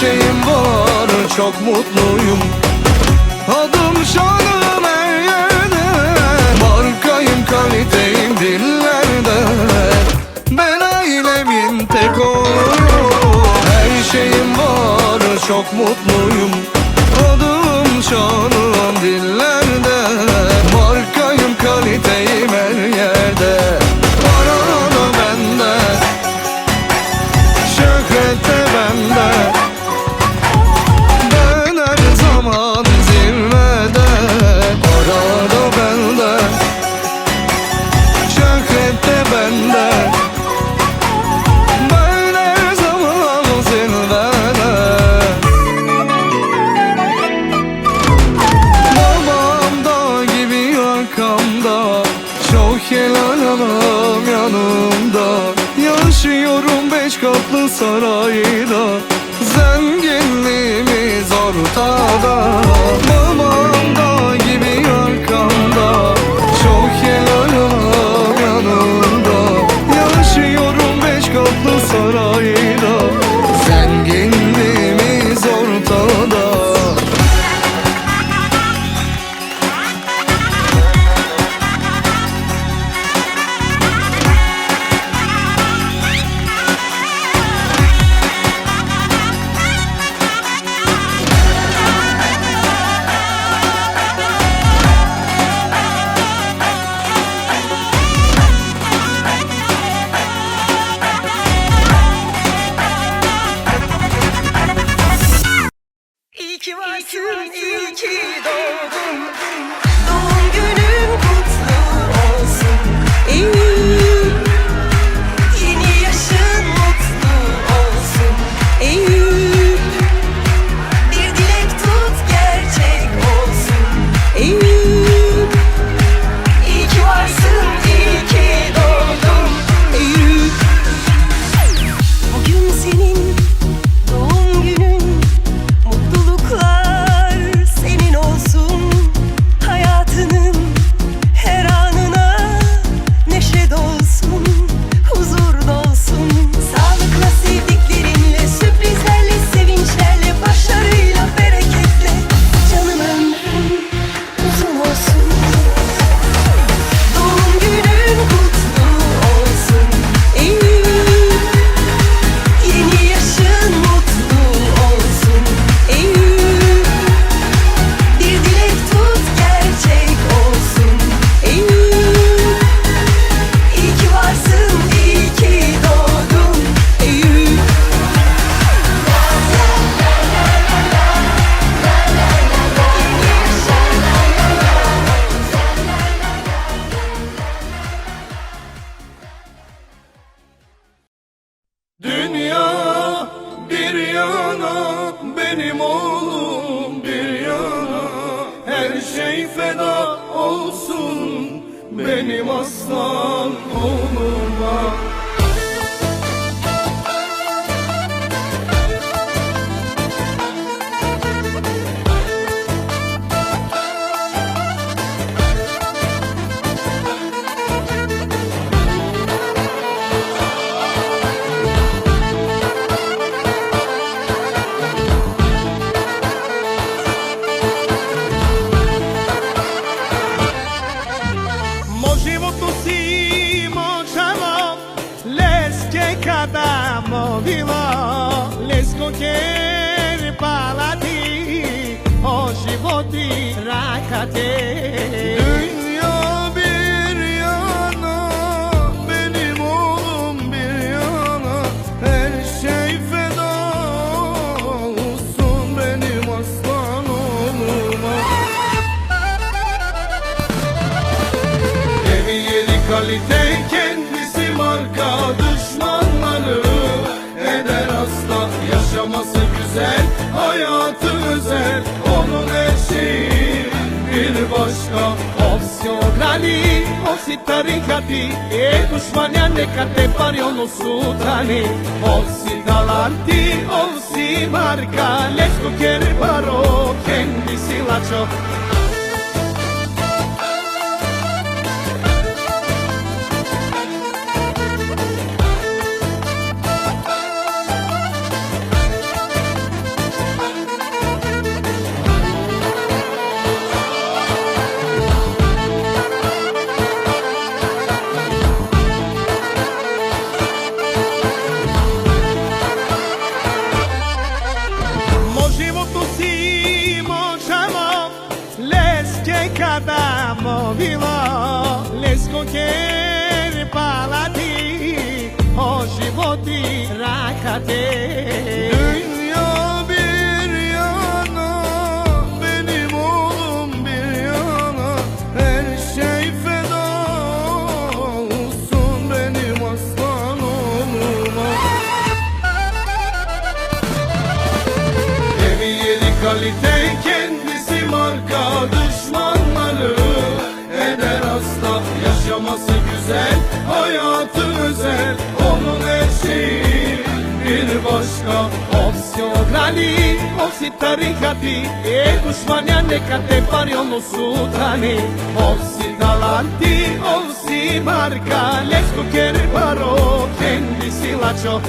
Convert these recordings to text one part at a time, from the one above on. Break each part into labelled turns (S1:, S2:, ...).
S1: şeyim var çok mutluyum. Adım şanım her yerde Markayım kaliteyim dillerde. Ben ailemin tek oğluyum Her şeyim var çok mutluyum Anam yanımda. Yaşıyorum beş katlı sarayda. Zenginliğimiz ortada
S2: leske kada movilo, lesko ker palati, o životi rakate. Dünya bir yana, benim oğlum bir yana, her şey feda olsun benim aslan oğluma. Evi yeri kalite kendisi marka bir başka Opsiyonali osi tarikati e düşmanyan ne kate pariono sutani Osi talanti osi marka lesko kere paro kendisi laço
S1: zabavilo Lesko
S3: ker palati O životi rakate Dünya bir yana Benim oğlum bir yana. Her şey olsun Benim aslan oğluma. εγώ Όση ουρανή, όση τα ρίχατη Έχω σφανιά νέκα τε πάρει όλο σου τάνι Όση ταλάντη, όση μάρκα Λες κοκέρι παρό, κέντρι σιλάτσο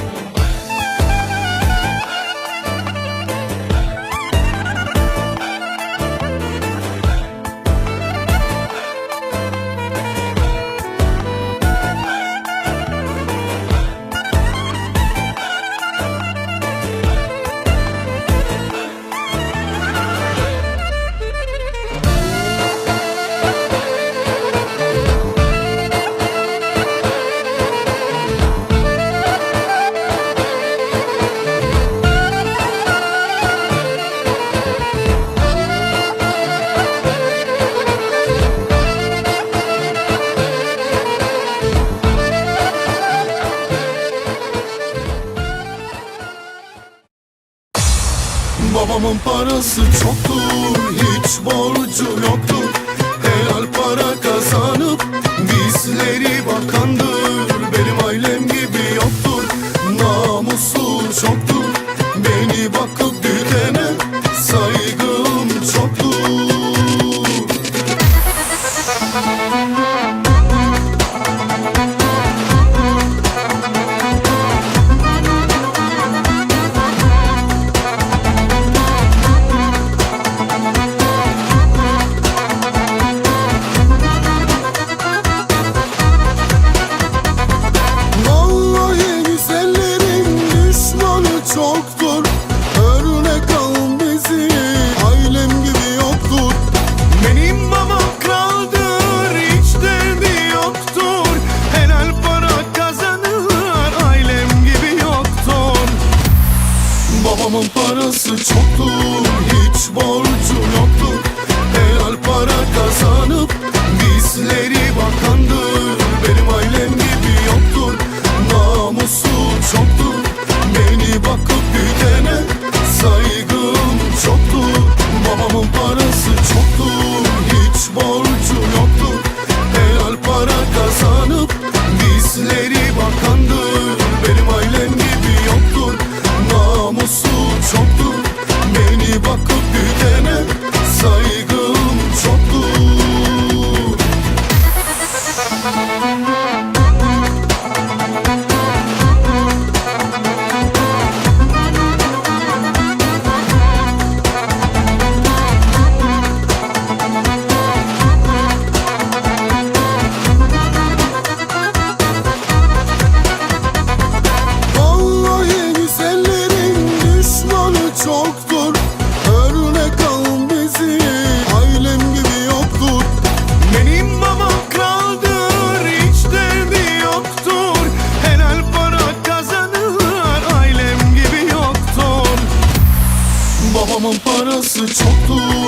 S3: Babamın parası çoktur Hiç borcu yoktur. Helal para kazanıp Bizleri bakandır. sayısı çoktu Sayısı çoktu